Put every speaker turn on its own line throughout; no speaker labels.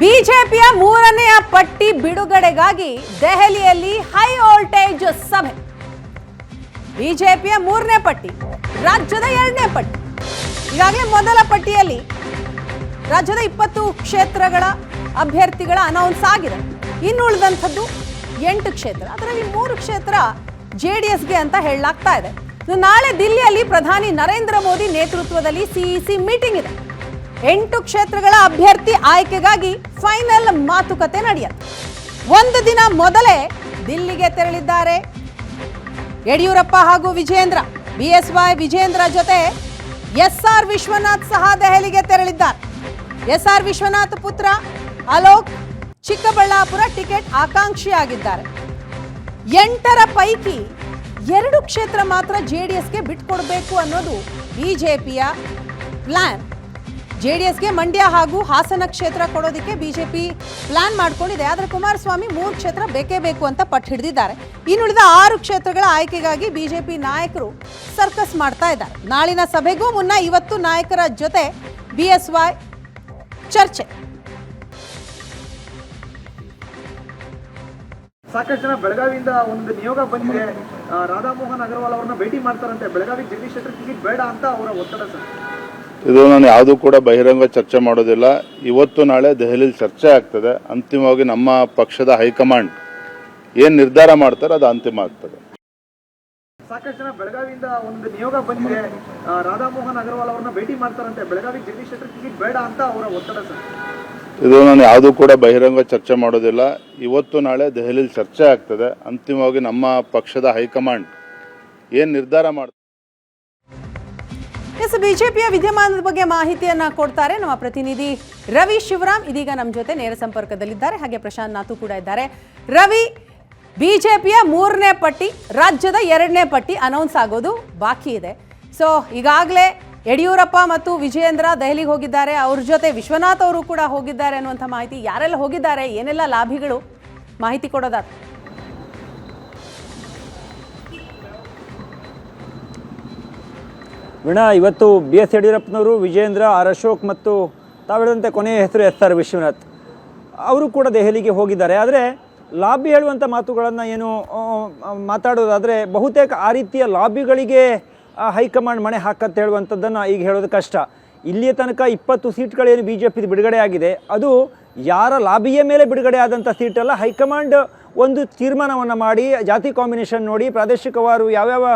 ಬಿಜೆಪಿಯ ಮೂರನೆಯ ಪಟ್ಟಿ ಬಿಡುಗಡೆಗಾಗಿ ದೆಹಲಿಯಲ್ಲಿ ಹೈ ವೋಲ್ಟೇಜ್ ಸಭೆ. ಬಿಜೆಪಿಯ ಮೂರನೇ ಪಟ್ಟಿ, ರಾಜ್ಯದ ಎರಡನೇ ಪಟ್ಟಿ. ಈಗಾಗಲೇ ಮೊದಲ ಪಟ್ಟಿಯಲ್ಲಿ ರಾಜ್ಯದ ಇಪ್ಪತ್ತು ಕ್ಷೇತ್ರಗಳ ಅಭ್ಯರ್ಥಿಗಳ ಅನೌನ್ಸ್ ಆಗಿದೆ. ಇನ್ನು ಉಳಿದಂಥದ್ದು ಎಂಟು ಕ್ಷೇತ್ರ. ಅದರಲ್ಲಿ ಮೂರು ಕ್ಷೇತ್ರ ಜೆ ಡಿ ಎಸ್ಗೆ ಅಂತ ಹೇಳಲಾಗ್ತಾ ಇದೆ. ನಾಳೆ ದಿಲ್ಲಿಯಲ್ಲಿ ಪ್ರಧಾನಿ ನರೇಂದ್ರ ಮೋದಿ ನೇತೃತ್ವದಲ್ಲಿ ಸಿಇಸಿ ಮೀಟಿಂಗ್ ಇದೆ. ಎಂಟು ಕ್ಷೇತ್ರಗಳ ಅಭ್ಯರ್ಥಿ ಆಯ್ಕೆಗಾಗಿ ಫೈನಲ್ ಮಾತುಕತೆ ನಡೆಯುತ್ತೆ. ಒಂದು ದಿನ ಮೊದಲೇ ದಿಲ್ಲಿಗೆ ತೆರಳಿದ್ದಾರೆ. ಯಡಿಯೂರಪ್ಪ ಹಾಗೂ ವಿಜೇಂದ್ರ ಬಿಎಸ್ವೈ ವಿಜೇಂದ್ರ ಜೊತೆ ಎಸ್ ಆರ್ ವಿಶ್ವನಾಥ್ ಸಹ ದೆಹಲಿಗೆ ತೆರಳಿದ್ದಾರೆ. ಎಸ್ ಆರ್ ವಿಶ್ವನಾಥ್ ಪುತ್ರ ಅಲೋಕ್ ಚಿಕ್ಕಬಳ್ಳಾಪುರ ಟಿಕೆಟ್ ಆಕಾಂಕ್ಷಿಯಾಗಿದ್ದಾರೆ. ಎಂಟರ ಪೈಕಿ ಎರಡು ಕ್ಷೇತ್ರ ಮಾತ್ರ ಜೆಡಿಎಸ್ಗೆ ಬಿಟ್ಕೊಡ್ಬೇಕು ಅನ್ನೋದು ಬಿಜೆಪಿಯ ಪ್ಲಾನ್. ಜೆ ಡಿ ಮಂಡ್ಯ ಹಾಗೂ ಹಾಸನ ಕ್ಷೇತ್ರ ಕೊಡೋದಕ್ಕೆ ಬಿಜೆಪಿ ಪ್ಲಾನ್ ಮಾಡ್ಕೊಂಡಿದೆ. ಆದರೆ ಕುಮಾರಸ್ವಾಮಿ ಮೂರು ಕ್ಷೇತ್ರ ಬೇಕೇ ಬೇಕು ಅಂತ ಪಟ್ಟು ಹಿಡಿದಿದ್ದಾರೆ. ಇನ್ನುಳಿದ ಆರು ಕ್ಷೇತ್ರಗಳ ಆಯ್ಕೆಗಾಗಿ ಬಿಜೆಪಿ ನಾಯಕರು ಸರ್ಕಸ್ ಮಾಡ್ತಾ ಇದ್ದಾರೆ. ನಾಳಿನ ಸಭೆಗೂ ಮುನ್ನ ಇವತ್ತು ನಾಯಕರ ಜೊತೆ ಬಿಎಸ್ವೈ ಚರ್ಚೆ.
ಸಾಕಷ್ಟು ಜನ ಬೆಳಗಾವಿಯಿಂದ ಒಂದು ನಿಯೋಗ ಬಂದಿದೆ. ರಾಧಾಮೋಹನ್ ಅಗರ್ವಾಲ್ ಅವ್ರನ್ನ ಭೇಟಿ ಮಾಡ್ತಾರಂತೆ. ಬೆಳಗಾವಿ ಜಗದೀಶ್ ಶೆಟ್ಟರ್ ಟಿಕೆಟ್ ಬೇಡ ಅಂತ ಅವರ ಒತ್ತಡ ಸರ್.
ಇದು ನಾನು ಯಾವುದೂ ಕೂಡ ಬಹಿರಂಗ ಚರ್ಚೆ ಮಾಡೋದಿಲ್ಲ. ಇವತ್ತು ನಾಳೆ ದೆಹಲಿಯಲ್ಲಿ ಚರ್ಚೆ ಆಗ್ತದೆ. ಅಂತಿಮವಾಗಿ ನಮ್ಮ ಪಕ್ಷದ ಹೈಕಮಾಂಡ್ ಏನು ನಿರ್ಧಾರ ಮಾಡ್ತಾರೆ ಅದು ಅಂತಿಮ ಆಗ್ತದೆ.
ಸಾಕಷ್ಟು ಜನ ಬೆಳಗಾವಿಯಿಂದ ಒಂದು ನಿಯೋಗ ಬಂದಿದೆ. ರಾಧಾಮೋಹನ್ ಅಗರ್ವಾಲ್ ಅವರನ್ನ ಭೇಟಿ ಮಾಡ್ತಾರಂತೆ. ಬೆಳಗಾವಿ ಜಗದೀಶ್ ಶೆಟ್ಟರ್ ಟಿಕೆಟ್ ಬೇಡ ಅಂತ ಅವರ ಒತ್ತಡ ಸರ್.
ಇದು ನಾನು ಯಾವುದೂ ಕೂಡ ಬಹಿರಂಗ ಚರ್ಚೆ ಮಾಡೋದಿಲ್ಲ. ಇವತ್ತು ನಾಳೆ ದೆಹಲಿಯಲ್ಲಿ ಚರ್ಚೆ ಆಗ್ತದೆ. ಅಂತಿಮವಾಗಿ ನಮ್ಮ ಪಕ್ಷದ ಹೈಕಮಾಂಡ್ ಏನು ನಿರ್ಧಾರ ಮಾಡ್ತಾರೆ
ಎಸ್, ಬಿಜೆಪಿಯ ವಿದ್ಯಮಾನದ ಬಗ್ಗೆ ಮಾಹಿತಿಯನ್ನ ಕೊಡ್ತಾರೆ ನಮ್ಮ ಪ್ರತಿನಿಧಿ ರವಿ ಶಿವರಾಮ್. ಇದೀಗ ನಮ್ಮ ಜೊತೆ ನೇರ ಸಂಪರ್ಕದಲ್ಲಿದ್ದಾರೆ. ಹಾಗೆ ಪ್ರಶಾಂತ್ ನಾಥು ಕೂಡ ಇದ್ದಾರೆ. ರವಿ, ಬಿಜೆಪಿಯ ಮೂರನೇ ಪಟ್ಟಿ, ರಾಜ್ಯದ ಎರಡನೇ ಪಟ್ಟಿ ಅನೌನ್ಸ್ ಆಗೋದು ಬಾಕಿ ಇದೆ. ಸೊ ಈಗಾಗಲೇ ಯಡಿಯೂರಪ್ಪ ಮತ್ತು ವಿಜಯೇಂದ್ರ ದೆಹಲಿಗೆ ಹೋಗಿದ್ದಾರೆ. ಅವ್ರ ಜೊತೆ ವಿಶ್ವನಾಥ್ ಅವರು ಕೂಡ ಹೋಗಿದ್ದಾರೆ ಅನ್ನುವಂಥ ಮಾಹಿತಿ ಯಾರೆಲ್ಲ ಹೋಗಿದ್ದಾರೆ? ಏನೆಲ್ಲ ಲಾಭಿಗಳು? ಮಾಹಿತಿ ಕೊಡೋದಾದ
ವೀಣಾ, ಇವತ್ತು ಬಿ ಎಸ್ ಯಡಿಯೂರಪ್ಪನವರು ವಿಜೇಂದ್ರ ಆರ್ ಅಶೋಕ್ ಮತ್ತು ತಾವಿಡದಂತೆ ಕೊನೆಯ ಹೆಸರು ಎಸ್ ಆರ್ ವಿಶ್ವನಾಥ್ ಅವರು ಕೂಡ ದೆಹಲಿಗೆ ಹೋಗಿದ್ದಾರೆ. ಆದರೆ ಲಾಬಿ ಹೇಳುವಂಥ ಮಾತುಗಳನ್ನು ಏನು ಮಾತಾಡೋದಾದರೆ ಬಹುತೇಕ ಆ ರೀತಿಯ ಲಾಬಿಗಳಿಗೆ ಹೈಕಮಾಂಡ್ ಮಣೆ ಹಾಕಂತ ಹೇಳುವಂಥದ್ದನ್ನು ಈಗ ಹೇಳೋದು ಕಷ್ಟ. ಇಲ್ಲಿಯ ತನಕ ಇಪ್ಪತ್ತು ಸೀಟ್ಗಳೇನು ಬಿ ಜೆ ಪಿದು ಬಿಡುಗಡೆ ಆಗಿದೆ. ಅದು ಯಾರ ಲಾಬಿಯ ಮೇಲೆ ಬಿಡುಗಡೆ ಆದಂಥ ಸೀಟಲ್ಲ, ಹೈಕಮಾಂಡ್ ಒಂದು ತೀರ್ಮಾನವನ್ನು ಮಾಡಿ, ಜಾತಿ ಕಾಂಬಿನೇಷನ್ ನೋಡಿ, ಪ್ರಾದೇಶಿಕವಾರು ಯಾವ್ಯಾವ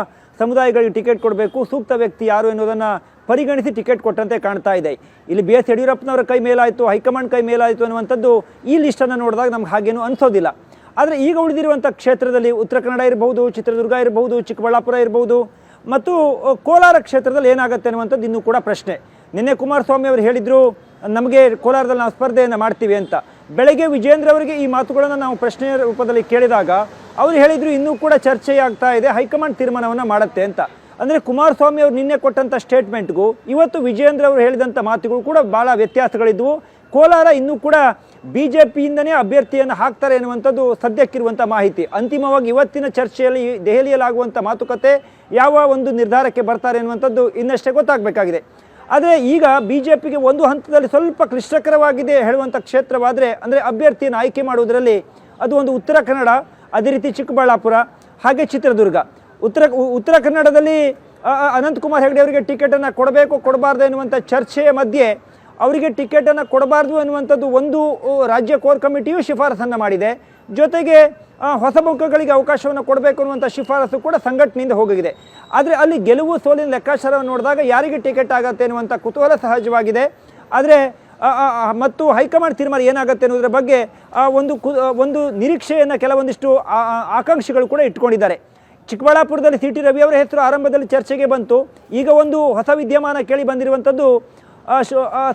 ಸಮುದಾಯಗಳಿಗೆ ಟಿಕೆಟ್ ಕೊಡಬೇಕು, ಸೂಕ್ತ ವ್ಯಕ್ತಿ ಯಾರು ಎನ್ನುವುದನ್ನು ಪರಿಗಣಿಸಿ ಟಿಕೆಟ್ ಕೊಟ್ಟಂತೆ ಕಾಣ್ತಾ ಇದೆ. ಇಲ್ಲಿ ಬಿ ಎಸ್ ಯಡಿಯೂರಪ್ಪನವರ ಕೈ ಮೇಲಾಯಿತು, ಹೈಕಮಾಂಡ್ ಕೈ ಮೇಲಾಯಿತು ಅನ್ನುವಂಥದ್ದು ಈ ಲಿಸ್ಟನ್ನು ನೋಡಿದಾಗ ನಮ್ಗೆ ಹಾಗೇನು ಅನಿಸೋದಿಲ್ಲ. ಆದರೆ ಈಗ ಉಳಿದಿರುವಂಥ ಕ್ಷೇತ್ರದಲ್ಲಿ ಉತ್ತರ ಕನ್ನಡ ಇರಬಹುದು, ಚಿತ್ರದುರ್ಗ ಇರಬಹುದು, ಚಿಕ್ಕಬಳ್ಳಾಪುರ ಇರಬಹುದು, ಮತ್ತು ಕೋಲಾರ ಕ್ಷೇತ್ರದಲ್ಲಿ ಏನಾಗುತ್ತೆ ಅನ್ನುವಂಥದ್ದು ಇನ್ನೂ ಕೂಡ ಪ್ರಶ್ನೆ. ನಿನ್ನೆ ಕುಮಾರಸ್ವಾಮಿ ಅವರು ಹೇಳಿದರು, ನಮಗೆ ಕೋಲಾರದಲ್ಲಿ ನಾವು ಸ್ಪರ್ಧೆಯನ್ನು ಮಾಡ್ತೀವಿ ಅಂತ. ಬೆಳಗ್ಗೆ ವಿಜೇಂದ್ರ ಅವರಿಗೆ ಈ ಮಾತುಗಳನ್ನು ನಾವು ಪ್ರಶ್ನೆಯ ರೂಪದಲ್ಲಿ ಕೇಳಿದಾಗ ಅವರು ಹೇಳಿದರು ಇನ್ನೂ ಕೂಡ ಚರ್ಚೆಯಾಗ್ತಾ ಇದೆ, ಹೈಕಮಾಂಡ್ ತೀರ್ಮಾನವನ್ನು ಮಾಡುತ್ತೆ ಅಂತ. ಅಂದರೆ ಕುಮಾರಸ್ವಾಮಿ ಅವರು ನಿನ್ನೆ ಕೊಟ್ಟಂಥ ಸ್ಟೇಟ್ಮೆಂಟ್ಗೂ ಇವತ್ತು ವಿಜೇಂದ್ರ ಅವರು ಹೇಳಿದಂಥ ಮಾತುಗಳು ಕೂಡ ಭಾಳ ವ್ಯತ್ಯಾಸಗಳಿದ್ವು. ಕೋಲಾರ ಇನ್ನೂ ಕೂಡ ಬಿ ಜೆ ಪಿಯಿಂದನೇ ಅಭ್ಯರ್ಥಿಯನ್ನು ಹಾಕ್ತಾರೆ ಎನ್ನುವಂಥದ್ದು ಸದ್ಯಕ್ಕಿರುವಂಥ ಮಾಹಿತಿ. ಅಂತಿಮವಾಗಿ ಇವತ್ತಿನ ಚರ್ಚೆಯಲ್ಲಿ ದೆಹಲಿಯಲ್ಲಾಗುವಂಥ ಮಾತುಕತೆ ಯಾವ ಒಂದು ನಿರ್ಧಾರಕ್ಕೆ ಬರ್ತಾರೆ ಎನ್ನುವಂಥದ್ದು ಇನ್ನಷ್ಟೇ ಗೊತ್ತಾಗಬೇಕಾಗಿದೆ. ಆದರೆ ಈಗ ಬಿ ಜೆ ಪಿಗೆ ಒಂದು ಹಂತದಲ್ಲಿ ಸ್ವಲ್ಪ ಕ್ಲಿಷ್ಟಕರವಾಗಿದೆ ಹೇಳುವಂಥ ಕ್ಷೇತ್ರವಾದರೆ, ಅಂದರೆ ಅಭ್ಯರ್ಥಿಯನ್ನು ಆಯ್ಕೆ ಮಾಡುವುದರಲ್ಲಿ ಅದು ಒಂದು ಉತ್ತರ ಕನ್ನಡ ಅದೇ ರೀತಿ ಚಿಕ್ಕಬಳ್ಳಾಪುರ, ಹಾಗೆ ಚಿತ್ರದುರ್ಗ. ಉತ್ತರ ಉತ್ತರ ಕನ್ನಡದಲ್ಲಿ ಅನಂತಕುಮಾರ್ ಹೆಗಡೆ ಅವರಿಗೆ ಟಿಕೆಟನ್ನು ಕೊಡಬೇಕು, ಕೊಡಬಾರ್ದು ಎನ್ನುವಂಥ ಚರ್ಚೆಯ ಮಧ್ಯೆ ಅವರಿಗೆ ಟಿಕೆಟನ್ನು ಕೊಡಬಾರ್ದು ಎನ್ನುವಂಥದ್ದು ಒಂದು ರಾಜ್ಯ ಕೋರ್ ಕಮಿಟಿಯು ಶಿಫಾರಸನ್ನು ಮಾಡಿದೆ. ಜೊತೆಗೆ ಹೊಸ ಮುಖಗಳಿಗೆ ಅವಕಾಶವನ್ನು ಕೊಡಬೇಕು ಅನ್ನುವಂಥ ಶಿಫಾರಸು ಕೂಡ ಸಂಘಟನೆಯಿಂದ ಹೋಗಿದೆ. ಆದರೆ ಅಲ್ಲಿ ಗೆಲುವು ಸೋಲಿನ ಲೆಕ್ಕಾಚಾರವನ್ನು ನೋಡಿದಾಗ ಯಾರಿಗೆ ಟಿಕೆಟ್ ಆಗತ್ತೆ ಎನ್ನುವಂಥ ಕುತೂಹಲ ಸಹಜವಾಗಿದೆ. ಆದರೆ ಮತ್ತು ಹೈಕಮಾಂಡ್ ತೀರ್ಮಾನ ಏನಾಗುತ್ತೆ ಅನ್ನೋದ್ರ ಬಗ್ಗೆ ಒಂದು ಕು ಒಂದು ನಿರೀಕ್ಷೆಯನ್ನು ಕೆಲವೊಂದಿಷ್ಟು ಆಕಾಂಕ್ಷಿಗಳು ಕೂಡ ಇಟ್ಕೊಂಡಿದ್ದಾರೆ ಚಿಕ್ಕಬಳ್ಳಾಪುರದಲ್ಲಿ ಸಿ ಟಿ ರವಿ ಅವರ ಹೆಸರು ಆರಂಭದಲ್ಲಿ ಚರ್ಚೆಗೆ ಬಂತು. ಈಗ ಒಂದು ಹೊಸ ವಿದ್ಯಮಾನ ಕೇಳಿ ಬಂದಿರುವಂಥದ್ದು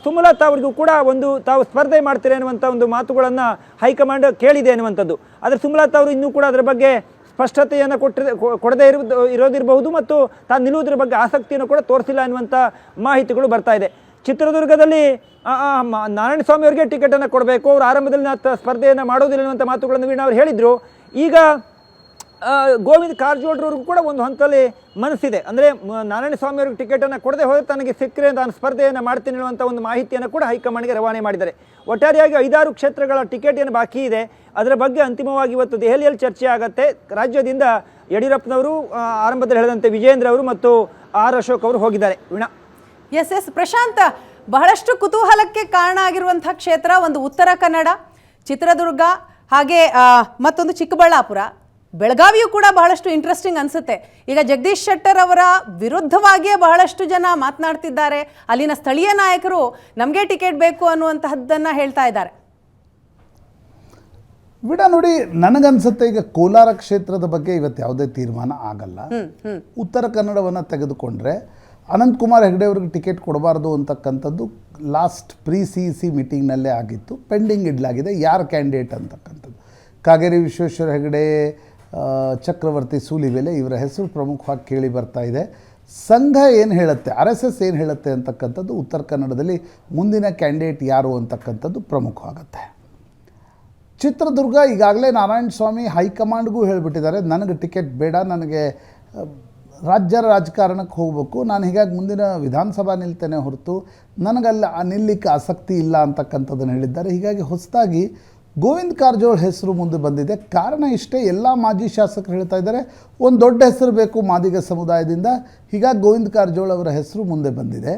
ಸುಮಲತಾ ಅವರಿಗೂ ಕೂಡ ಒಂದು ತಾವು ಸ್ಪರ್ಧೆ ಮಾಡ್ತಾರೆ ಅನ್ನುವಂಥ ಒಂದು ಮಾತುಗಳನ್ನು ಹೈಕಮಾಂಡ್ ಕೇಳಿದೆ ಅನ್ನುವಂಥದ್ದು. ಆದರೆ ಸುಮಲತಾ ಅವರು ಇನ್ನೂ ಕೂಡ ಅದರ ಬಗ್ಗೆ ಸ್ಪಷ್ಟತೆಯನ್ನು ಕೊಟ್ಟಿರ ಕೊಡದೇ ಇರುವುದು, ಇರೋದಿರಬಹುದು ಮತ್ತು ತಾನು ನಿಲ್ಲುವುದರ ಬಗ್ಗೆ ಆಸಕ್ತಿಯನ್ನು ಕೂಡ ತೋರಿಸಿಲ್ಲ ಅನ್ನುವಂಥ ಮಾಹಿತಿಗಳು ಬರ್ತಾ ಇದೆ. ಚಿತ್ರದುರ್ಗದಲ್ಲಿ ನಾರಾಯಣ ಸ್ವಾಮಿ ಅವರಿಗೆ ಟಿಕೆಟನ್ನು ಕೊಡಬೇಕು. ಅವರು ಆರಂಭದಲ್ಲಿ ಸ್ಪರ್ಧೆಯನ್ನು ಮಾಡೋದಿಲ್ಲ ಅನ್ನುವಂಥ ಮಾತುಗಳನ್ನು ವೀಣಾ ಅವರು ಹೇಳಿದರು. ಈಗ ಗೋವಿಂದ ಕಾರಜೋಳರವ್ರಿಗೂ ಕೂಡ ಒಂದು ಹಂತದಲ್ಲಿ ಮನಸ್ಸಿದೆ. ಅಂದರೆ ನಾರಾಯಣ ಸ್ವಾಮಿ ಅವ್ರಿಗೆ ಟಿಕೆಟನ್ನು ಕೊಡದೆ ಹೋದರೆ ತನಗೆ ಸಿಕ್ಕರೆ ನಾನು ಸ್ಪರ್ಧೆಯನ್ನು ಮಾಡ್ತೀನಿ ಅನ್ನುವಂಥ ಒಂದು ಮಾಹಿತಿಯನ್ನು ಕೂಡ ಹೈಕಮಾಂಡ್ಗೆ ರವಾನೆ ಮಾಡಿದ್ದಾರೆ. ಒಟ್ಟಾರೆಯಾಗಿ ಐದಾರು ಕ್ಷೇತ್ರಗಳ ಟಿಕೆಟ್ ಏನು ಬಾಕಿ ಇದೆ. ಅದರ ಬಗ್ಗೆ ಅಂತಿಮವಾಗಿ ಇವತ್ತು ದೆಹಲಿಯಲ್ಲಿ ಚರ್ಚೆ ಆಗುತ್ತೆ. ರಾಜ್ಯದಿಂದ ಯಡಿಯೂರಪ್ಪನವರು ಆರಂಭದಲ್ಲಿ ಹೇಳಿದಂತೆ ವಿಜೇಂದ್ರ ಅವರು ಮತ್ತು ಆರ್ ಅಶೋಕ್ ಅವರು ಹೋಗಿದ್ದಾರೆ. ವೀಣಾ.
ಎಸ್ ಎಸ್ ಪ್ರಶಾಂತ್ ಬಹಳಷ್ಟು ಕುತೂಹಲಕ್ಕೆ ಕಾರಣ ಆಗಿರುವಂತಹ ಕ್ಷೇತ್ರ ಒಂದು ಉತ್ತರ ಕನ್ನಡ ಚಿತ್ರದುರ್ಗ ಹಾಗೆ ಮತ್ತೊಂದು ಚಿಕ್ಕಬಳ್ಳಾಪುರ. ಬೆಳಗಾವಿಯೂ ಕೂಡ ಬಹಳಷ್ಟು ಇಂಟ್ರೆಸ್ಟಿಂಗ್ ಅನ್ಸುತ್ತೆ. ಈಗ ಜಗದೀಶ್ ಶೆಟ್ಟರ್ ಅವರ ವಿರುದ್ಧವಾಗಿಯೇ ಬಹಳಷ್ಟು ಜನ ಮಾತನಾಡ್ತಿದ್ದಾರೆ. ಅಲ್ಲಿನ ಸ್ಥಳೀಯ ನಾಯಕರು ನಮಗೆ ಟಿಕೆಟ್ ಬೇಕು ಅನ್ನುವಂತಹದ್ದನ್ನು ಹೇಳ್ತಾ ಇದ್ದಾರೆ.
ಬಿಡ ನೋಡಿ ನನಗನ್ಸುತ್ತೆ ಈಗ ಕೋಲಾರ ಕ್ಷೇತ್ರದ ಬಗ್ಗೆ ಇವತ್ತು ಯಾವುದೇ ತೀರ್ಮಾನ ಆಗಲ್ಲ. ಉತ್ತರ ಕನ್ನಡವನ್ನು ತೆಗೆದುಕೊಂಡ್ರೆ ಅನಂತಕುಮಾರ್ ಹೆಗಡೆ ಅವ್ರಿಗೆ ಟಿಕೆಟ್ ಕೊಡಬಾರ್ದು ಅಂತಕ್ಕಂಥದ್ದು ಲಾಸ್ಟ್ ಪ್ರೀ ಸಿ ಸಿ ಮೀಟಿಂಗ್ನಲ್ಲೇ ಆಗಿತ್ತು. ಪೆಂಡಿಂಗ್ ಇಡಲಾಗಿದೆ. ಯಾರು ಕ್ಯಾಂಡಿಡೇಟ್ ಅಂತಕ್ಕಂಥದ್ದು? ಕಾಗೇರಿ ವಿಶ್ವೇಶ್ವರ ಹೆಗಡೆ ಚಕ್ರವರ್ತಿ ಸೂಲಿಬೆಲೆ ಇವರ ಹೆಸರು ಪ್ರಮುಖವಾಗಿ ಕೇಳಿ ಬರ್ತಾ ಇದೆ. ಸಂಘ ಏನು ಹೇಳುತ್ತೆ? ಆರ್ ಎಸ್ ಎಸ್ ಏನು ಹೇಳುತ್ತೆ ಅಂತಕ್ಕಂಥದ್ದು ಉತ್ತರ ಕನ್ನಡದಲ್ಲಿ ಮುಂದಿನ ಕ್ಯಾಂಡಿಡೇಟ್ ಯಾರು ಅಂತಕ್ಕಂಥದ್ದು ಪ್ರಮುಖವಾಗುತ್ತೆ. ಚಿತ್ರದುರ್ಗ ಈಗಾಗಲೇ ನಾರಾಯಣ ಸ್ವಾಮಿ ಹೈಕಮಾಂಡ್ಗೂ ಹೇಳಿಬಿಟ್ಟಿದ್ದಾರೆ. ನನಗೆ ಟಿಕೆಟ್ ಬೇಡ, ನನಗೆ ರಾಜ್ಯ ರಾಜಕಾರಣಕ್ಕೆ ಹೋಗಬೇಕು. ನಾನು ಹೀಗಾಗಿ ಮುಂದಿನ ವಿಧಾನಸಭಾ ನಿಲ್ತೇನೆ ಹೊರತು ನನಗಲ್ಲಿ ನಿಲ್ಲಕ್ಕೆ ಆಸಕ್ತಿ ಇಲ್ಲ ಅಂತಕ್ಕಂಥದ್ದನ್ನು ಹೇಳಿದ್ದಾರೆ. ಹೀಗಾಗಿ ಹೊಸದಾಗಿ ಗೋವಿಂದ ಕಾರಜೋಳ ಹೆಸರು ಮುಂದೆ ಬಂದಿದೆ. ಕಾರಣ ಇಷ್ಟೇ, ಎಲ್ಲ ಮಾಜಿ ಶಾಸಕರು ಹೇಳ್ತಾ ಇದ್ದಾರೆ, ಒಂದು ದೊಡ್ಡ ಹೆಸರು ಬೇಕು ಮಾದಿಗ ಸಮುದಾಯದಿಂದ. ಹೀಗಾಗಿ ಗೋವಿಂದ ಕಾರಜೋಳ ಅವರ ಹೆಸರು ಮುಂದೆ ಬಂದಿದೆ.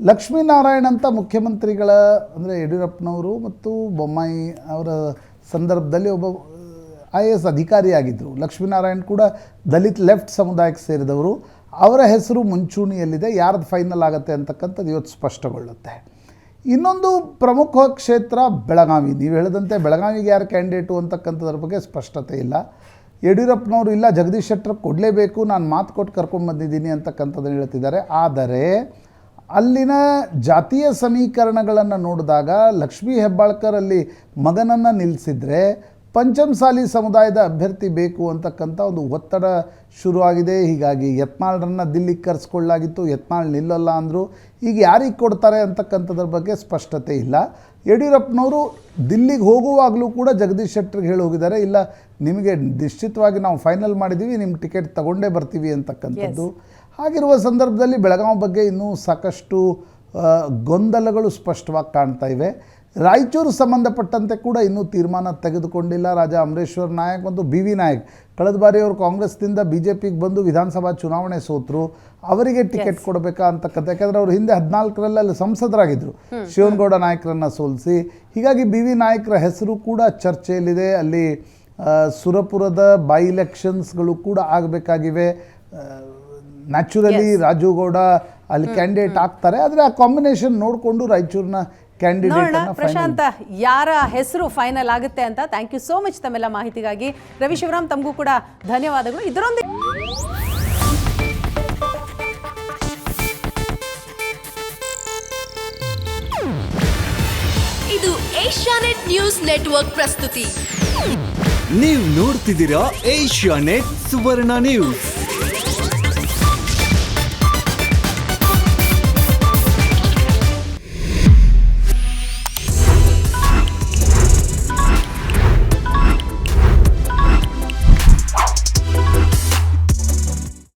ಲಕ್ಷ್ಮೀನಾರಾಯಣ್ ಅಂತ ಮುಖ್ಯಮಂತ್ರಿಗಳ, ಅಂದರೆ ಯಡಿಯೂರಪ್ಪನವರು ಮತ್ತು ಬೊಮ್ಮಾಯಿ ಅವರ ಸಂದರ್ಭದಲ್ಲಿ ಒಬ್ಬ ಐ ಎ ಎಸ್ ಅಧಿಕಾರಿಯಾಗಿದ್ದರು. ಲಕ್ಷ್ಮೀನಾರಾಯಣ್ ಕೂಡ ದಲಿತ್ ಲೆಫ್ಟ್ ಸಮುದಾಯಕ್ಕೆ ಸೇರಿದವರು. ಅವರ ಹೆಸರು ಮುಂಚೂಣಿಯಲ್ಲಿದೆ. ಯಾರ್ದು ಫೈನಲ್ ಆಗುತ್ತೆ ಅಂತಕ್ಕಂಥದ್ದು ಇವತ್ತು ಸ್ಪಷ್ಟಗೊಳ್ಳುತ್ತೆ. ಇನ್ನೊಂದು ಪ್ರಮುಖ ಕ್ಷೇತ್ರ ಬೆಳಗಾವಿ. ನೀವು ಹೇಳಿದಂತೆ ಬೆಳಗಾವಿಗೆ ಯಾರು ಕ್ಯಾಂಡಿಡೇಟು ಅಂತಕ್ಕಂಥದ್ರ ಬಗ್ಗೆ ಸ್ಪಷ್ಟತೆ ಇಲ್ಲ. ಯಡಿಯೂರಪ್ಪನವರು, ಇಲ್ಲ, ಜಗದೀಶ್ ಶೆಟ್ಟರ್ ಕೊಡಲೇಬೇಕು, ನಾನು ಮಾತು ಕೊಟ್ಟು ಕರ್ಕೊಂಡು ಬಂದಿದ್ದೀನಿ ಅಂತಕ್ಕಂಥದ್ದನ್ನು ಹೇಳ್ತಿದ್ದಾರೆ. ಆದರೆ ಅಲ್ಲಿನ ಜಾತೀಯ ಸಮೀಕರಣಗಳನ್ನು ನೋಡಿದಾಗ ಲಕ್ಷ್ಮೀ ಹೆಬ್ಬಾಳ್ಕರ್ ಅಲ್ಲಿ ಮಗನನ್ನು ನಿಲ್ಲಿಸಿದ್ರೆ ಪಂಚಮಸಾಲಿ ಸಮುದಾಯದ ಅಭ್ಯರ್ಥಿ ಬೇಕು ಅಂತಕ್ಕಂಥ ಒಂದು ಒತ್ತಡ ಶುರುವಾಗಿದೆ. ಹೀಗಾಗಿ ಯತ್ನಾಳ್ರನ್ನು ದಿಲ್ಲಿಗೆ ಕರೆಸ್ಕೊಳ್ಳಾಗಿತ್ತು ಯತ್ನಾಳ್ ನಿಲ್ಲಲ್ಲ ಅಂದರು. ಈಗ ಯಾರಿಗೆ ಕೊಡ್ತಾರೆ ಅಂತಕ್ಕಂಥದ್ರ ಬಗ್ಗೆ ಸ್ಪಷ್ಟತೆ ಇಲ್ಲ. ಯಡಿಯೂರಪ್ಪನವರು ದಿಲ್ಲಿಗೆ ಹೋಗುವಾಗಲೂ ಕೂಡ ಜಗದೀಶ್ ಶೆಟ್ಟರ್ಗೆ ಹೇಳಿ ಹೋಗಿದ್ದಾರೆ. ಇಲ್ಲ ನಿಮಗೆ ನಿಶ್ಚಿತವಾಗಿ ನಾವು ಫೈನಲ್ ಮಾಡಿದ್ದೀವಿ ನಿಮ್ಮ ಟಿಕೆಟ್ ತಗೊಂಡೇ ಬರ್ತೀವಿ ಅಂತಕ್ಕಂಥದ್ದು. ಹಾಗಿರುವ ಸಂದರ್ಭದಲ್ಲಿ ಬೆಳಗಾವಿ ಬಗ್ಗೆ ಇನ್ನೂ ಸಾಕಷ್ಟು ಗೊಂದಲಗಳು ಸ್ಪಷ್ಟವಾಗಿ ಕಾಣ್ತಾ ಇವೆ. ರಾಯಚೂರು ಸಂಬಂಧಪಟ್ಟಂತೆ ಕೂಡ ಇನ್ನೂ ತೀರ್ಮಾನ ತೆಗೆದುಕೊಂಡಿಲ್ಲ. ರಾಜಾ ಅಮರೇಶ್ವರ್ ನಾಯಕ್ ಮತ್ತು ಬಿ ವಿ ನಾಯಕ್. ಕಳೆದ ಬಾರಿ ಅವರು ಕಾಂಗ್ರೆಸ್ನಿಂದ ಬಿ ಜೆ ಪಿಗೆ ಬಂದು ವಿಧಾನಸಭಾ ಚುನಾವಣೆ ಸೋತರು. ಅವರಿಗೆ ಟಿಕೆಟ್ ಕೊಡಬೇಕಾ ಅಂತಕ್ಕಂಥ ಯಾಕಂದರೆ ಅವರು ಹಿಂದೆ ಹದಿನಾಲ್ಕರಲ್ಲಿ ಅಲ್ಲಿ ಸಂಸದರಾಗಿದ್ದರು ಶಿವನಗೌಡ ನಾಯಕರನ್ನು ಸೋಲಿಸಿ. ಹೀಗಾಗಿ ಬಿ ವಿ ನಾಯಕರ ಹೆಸರು ಕೂಡ ಚರ್ಚೆಯಲ್ಲಿದೆ. ಅಲ್ಲಿ ಸುರಪುರದ ಬೈ ಇಲೆಕ್ಷನ್ಸ್ಗಳು ಕೂಡ ಆಗಬೇಕಾಗಿವೆ. ನ್ಯಾಚುರಲಿ ರಾಜುಗೌಡ ಅಲ್ಲಿ ಕ್ಯಾಂಡಿಡೇಟ್ ಆಗ್ತಾರೆ. ಆದರೆ ಆ ಕಾಂಬಿನೇಷನ್ ನೋಡಿಕೊಂಡು ರಾಯಚೂರಿನ
ನೋಡೋಣ
ಅನ್ನ
ಪ್ರಶಾಂತ ಯಾರ ಹೆಸರು ಫೈನಲ್ ಆಗುತ್ತೆ ಅಂತ. ಥ್ಯಾಂಕ್ ಯು ಸೋ ಮಚ್ ತಮ್ಮೆಲ್ಲ ಮಾಹಿತಿಗಾಗಿ. ರವಿ ಶಿವರಾಮ್ ತಮಗೂ ಕೂಡ ಧನ್ಯವಾದಗಳು. ಇದರೊಂದಿಗೆ
ಇದು ಏಷ್ಯಾನೆಟ್ ನ್ಯೂಸ್ ನೆಟ್ವರ್ಕ್ ಪ್ರಸ್ತುತಿ.
ನೀವು ನೋಡ್ತಿದ್ದೀರಾ ಏಷ್ಯಾ ನೆಟ್ ಸುವರ್ಣ ನ್ಯೂಸ್.